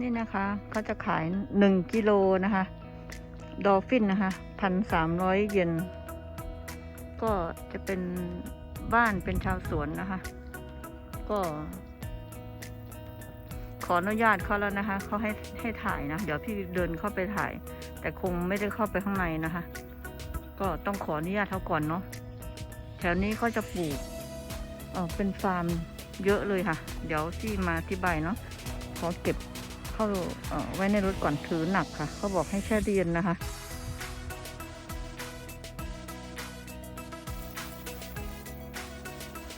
นี่นะคะเขาจะขายหนึ่งกิโลนะคะ ดอลฟินนะคะพันสามร้อยเยนก็จะเป็นบ้านเป็นชาวสวนนะคะ ก็ ขออนุญาตเขาแล้วนะคะเขาให้ให้ถ่ายนะ เดี๋ยวพี่เดินเข้าไปถ่าย แต่คงไม่ได้เข้าไปข้างในนะคะ ก็ต้องขออนุญาตเขาก่อนเนาะแถวนี้เขาจะปลูกเออเป็นฟาร์มเยอะเลยค่ะ เดี๋ยวที่มาอธิบายเนาะขอเก็บ เข้าออไว้ในรถก่อนถือหนักค่ะ เขาบอกให้แช่เรียนนะคะ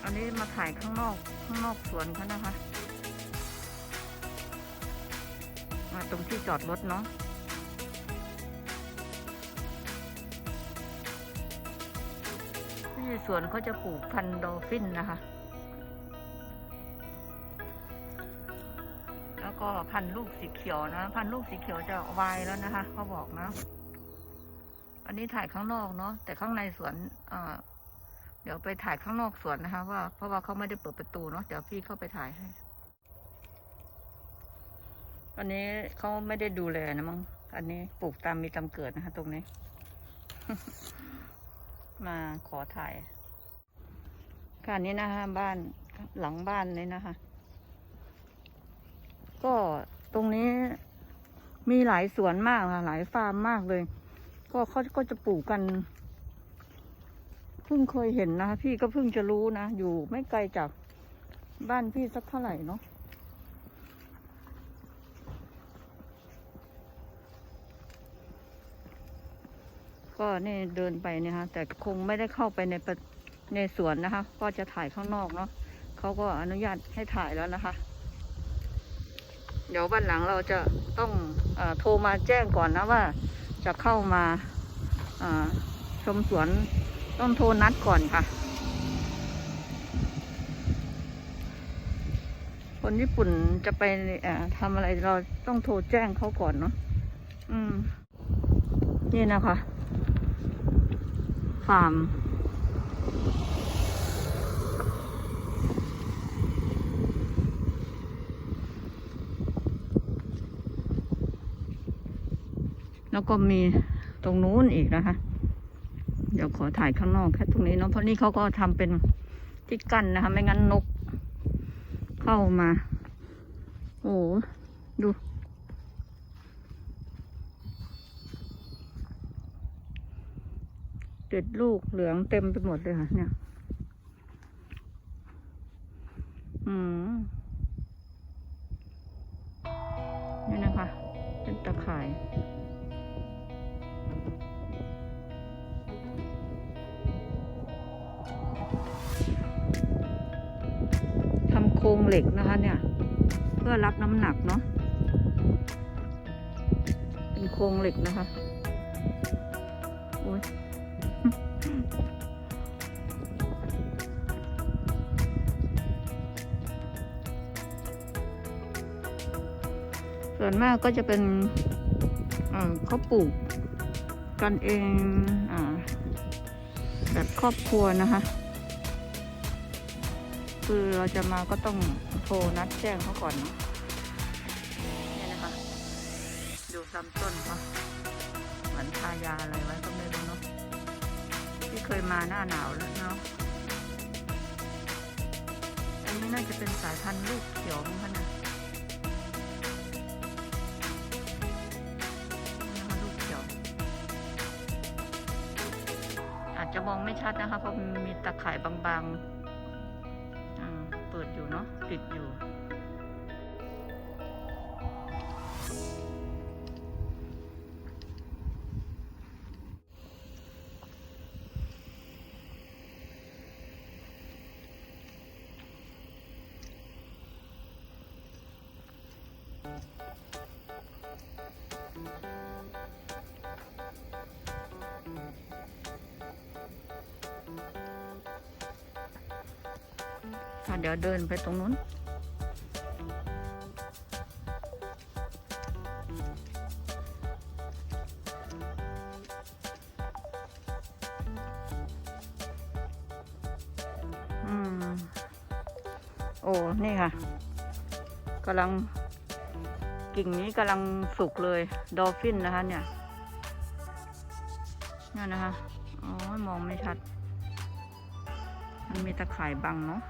อันนี้มาถ่ายข้างนอกข้างนอกสวนเขานะคะ มาตรงที่จอดรถเนาะที่สวนเขาจะปลูกพันธุ์ดอลฟินนะคะ ก็พันลูกสีเขียวนะ พันลูกสีเขียวจะวายแล้วนะคะเขาบอกนะ อันนี้ถ่ายข้างนอกเนาะแต่ข้างในสวนเอ่อเดี๋ยวไปถ่ายข้างนอกสวนนะคะ ว่าเพราะว่าเขาไม่ได้เปิดประตูเนาะเดี๋ยวพี่เข้าไปถ่ายให้อันนี้เขาไม่ได้ดูแลนะมั้งอันนี้ปลูกตามมีตามเกิดนะคะ ตรงนี้ มาขอถ่ายค่ะนี้นะคะ บ้านหลังบ้านนี้นะคะ ก็ตรงนี้มีหลายสวนมากค่ะ หลายฟาร์มมากเลย ก็เขาก็จะปลูกกันเพิ่งเคยเห็นนะพี่ก็เพิ่งจะรู้นะ อยู่ไม่ไกลจากบ้านพี่สักเท่าไหร่เนาะก็นี่เดินไปเนี่ยค่ะแต่คงไม่ได้เข้าไปในในสวนนะคะ ก็จะถ่ายข้างนอกเนาะเขาก็อนุญาตให้ถ่ายแล้วนะคะ เดี๋ยววันหลังเราจะต้องอโทรมาแจ้งก่อนนะว่า จะเข้ามาชมสวนต้องโทรนัดก่อนค่ะ คนญี่ปุ่นจะไปทำอะไรเราต้องโทรแจ้งเขาก่อนเนาะอืม นี่นะคะฟาร์ม แล้วก็มีตรงนู้นอีกนะคะ เดี๋ยวขอถ่ายข้างนอกแค่ตรงนี้เนาะเพราะนี่เขาก็ทำเป็นที่กั้นนะคะ ไม่งั้นนก เข้ามา โอ้ดูติดลูกเหลืองเต็มไปหมดเลยค่ะ เนี่ย อืมนี่นะคะ เป็นตะข่าย รงเหล็กนะคะเนี่ย เพื่อรับน้ำหนักเนาะเป็นโครงเหล็กนะคะโอ้ยส่วนมากก็จะเป็นเขาปลูกกันเองอแบบครอบครัวนะคะ คือเราจะมาก็ต้องโทรนัดแจ้งเขาก่อนเนาะเนี่ยนะคะ ดูลำต้นเขาเหมือนทายาอะไรไว้ก็ไม่รู้เนาะที่เคยมาหน้าหนาวแล้วเนาะอันนี้น่าจะเป็นสายพันธุ์ลูกเขียวมั้งคะนี่ยนะคะลูกเขียวอาจจะมองไม่ชัดนะคะเพราะมีตะข่ายบางๆ อยู่เนาะติดอยู่ เดี๋ยวเดินไปตรงนู้น อืม โอ้ นี่ค่ะกำลัง กิ่งนี้กำลังสุกเลย ดอลฟินนะคะเนี่ยนี่นะคะ อ๋อ มองไม่ชัด มันมีตะข่ายบังเนาะ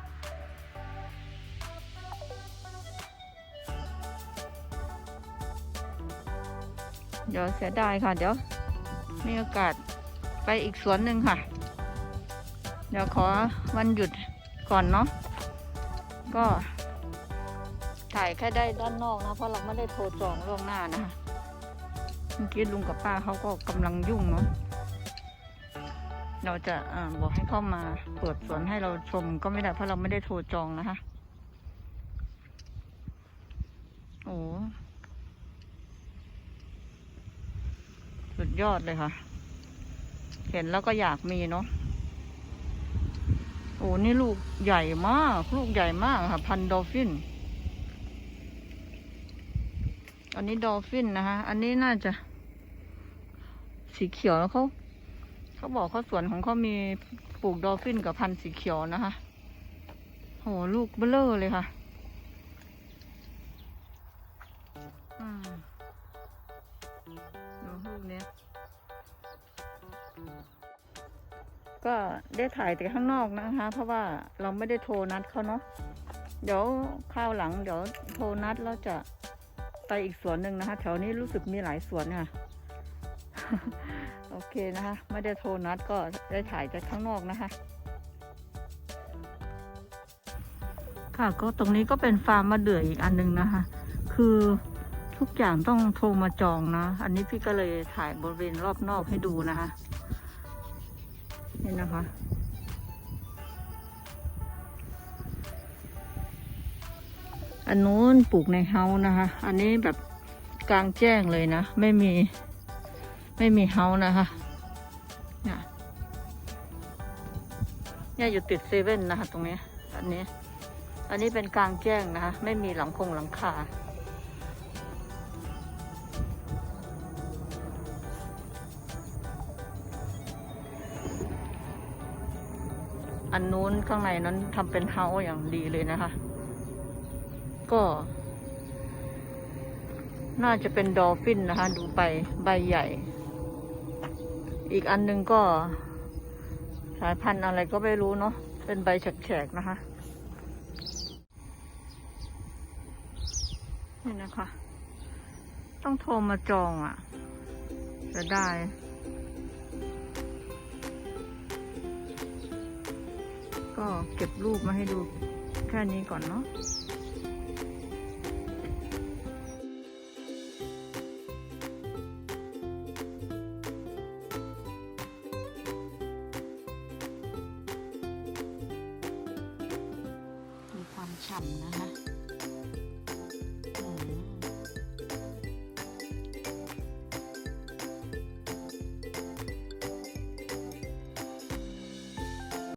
เดี๋ยวเสียดายค่ะ เดี๋ยวมีโอกาสไปอีกสวนหนึ่งค่ะ เดี๋ยวขอวันหยุดก่อนเนาะก็ถ่ายแค่ได้ด้านนอกนะ เพราะเราไม่ได้โทรจองล่วงหน้านะคะเมื่อกี้ลุงกับป้าเขาก็กำลังยุ่งเนาะเราจะอบอกให้เข้ามาเปิดสวนให้เราชมก็ไม่ได้เพราะเราไม่ได้โทรจองนะคะ โอ้ สุดยอดเลยค่ะ เห็นแล้วก็อยากมีเนาะโอ้นี่ลูกใหญ่มาก ลูกใหญ่มากค่ะ พันดอลฟิน อันนี้ดอลฟินนะคะ อันนี้น่าจะ สีเขียวแล้วเขาเขาบอกเขาสวนของเขามีปลูกดอลฟินกับพันธุ์สีเขียวนะคะโหลูกเบลอเลยค่ะ อืม ก็ได้ถ่ายแต่ข้างนอกนะคะ เพราะว่าเราไม่ได้โทรนัดเขาเนาะเดี๋ยวข้าวหลังเดี๋ยวโทรนัดแล้วจะไปอีกสวนหนึ่งนะคะ แถวนี้รู้สึกมีหลายสวนค่ะโอเคนะคะ ไม่ได้โทรนัดก็ได้ถ่ายจากข้างนอกนะคะ ค่ะก็ตรงนี้ก็เป็นฟาร์มมะเดื่ออีกอันหนึงนะคะ คือทุกอย่างต้องโทรมาจองนะ อันนี้พี่ก็เลยถ่ายบริเวณรอบนอกให้ดูนะคะ นี่นะคะ อันนู้นปลูกในเฮานะคะ อันนี้แบบกลางแจ้งเลยนะ ไม่มี ไม่มีเฮานะคะเนี่ยเนี่ยอยู่ติดเซเว่นนะคะ ตรงนี้ อันนี้ อันนี้เป็นกลางแจ้งนะคะ ไม่มีหลังคงหลังคา อันนู้นข้างในนั้นทำเป็นเฮาส์อย่างดีเลยนะคะ ก็ น่าจะเป็นดอลฟินนะคะ ดูใบใบใหญ่ อีกอันหนึงก็ สายพันธุ์อะไรก็ไม่รู้เนาะเป็นใบแฉกๆนะคะนี่นะคะ ต้องโทรมาจองอะ่ะจะได้ ก็เก็บรูปมาให้ดูแค่นี้ก่อนเนาะมีความฉ่ำนะคะ